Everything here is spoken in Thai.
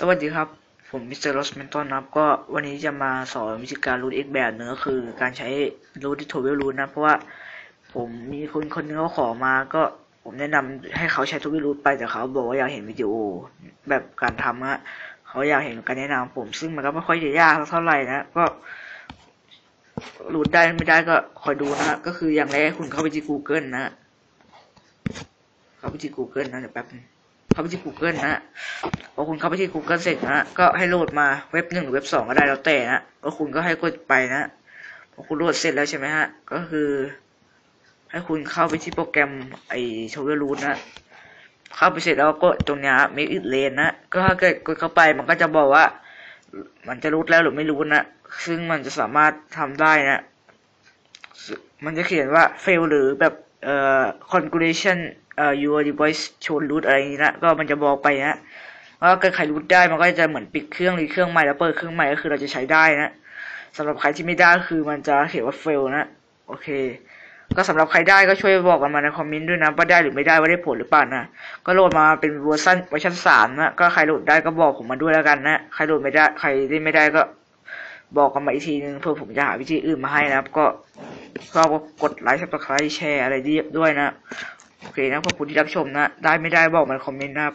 สวัสดีครับ ผมมิสเตอร์โรสเมนตันนะครับก็วันนี้จะมาสอนวิธีการรูทอีกแบบหนึ่งก็คือการใช้รูทที่ทเวลรูทนะ เพราะว่าผมมีคนคนนึงเขาขอมาก็ผมแนะนำให้เขาใช้ทเวลรูทไปแต่เขาบอกว่าอยากเห็นวิดีโอแบบการทำฮะเขาอยากเห็นการแนะนำผมซึ่งมันก็ไม่ค่อยจะยากเท่าไหร่นะก็รูทได้ไม่ได้ก็คอยดูนะก็คืออย่างแรกคุณเข้าไปที่ Google นะ เข้าไปที่ Google นะเดี๋ยวแป๊บนึง เข้าไปที่ Google นะพอคุณเข้าไปที่ Google เสร็จนะก็ให้โหลดมาเว็บหนึ่งหรือเว็บสองก็ได้แล้วแต่นะก็คุณก็ให้กดไปนะพอคุณโหลดเสร็จแล้วใช่ไหมฮะก็คือ ให้คุณเข้าไปที่โปรแกรมไอ้โชเวอร์รูทนะเข้าไปเสร็จแล้วก็ตรงนี้ย make it rain นะก็ถ้าเกิดกดเข้าไปมันก็จะบอกว่า มันจะรูทแล้วหรือไม่รู้นะซึ่งมันจะสามารถทำได้นะ มันจะเขียนว่า fail หรือแบบเอ่อ congratulation เอ่อ your device show root อะไรอย่างนี้นะก็มันจะบอกไปนะว่าเกิดใครรูทได้มันก็จะเหมือนปิดเครื่องหรือเครื่องใหม่แล้วเปิดเครื่องใหม่ก็คือเราจะใช้ได้นะสำหรับใครที่ไม่ได้คือมันจะเขียนว่า fail นะโอเค ก็สำหรับใครได้ก็ช่วยบอกกันมาในคอมเมนต์ด้วยนะว่าได้หรือไม่ได้ว่าได้ผลหรือเปล่านะก็โหลดมาเป็นเวอร์ชันเวอร์ชันสามนะก็ใครโหลดได้ก็บอกผมมาด้วยแล้วกันนะใครโหลดไม่ได้ใครที่ไม่ได้ก็บอกกันมาอีกทีนึงเพื่อผมจะหาวิธีอื่นมาให้นะครับ ก็ก็กดไลค์ซับสไครต์แชร์อะไรด้วยนะ เคนะขอบคุณที่รับชมนะ ได้ไม่ได้บอกมาในคอมเมนต์นะครับ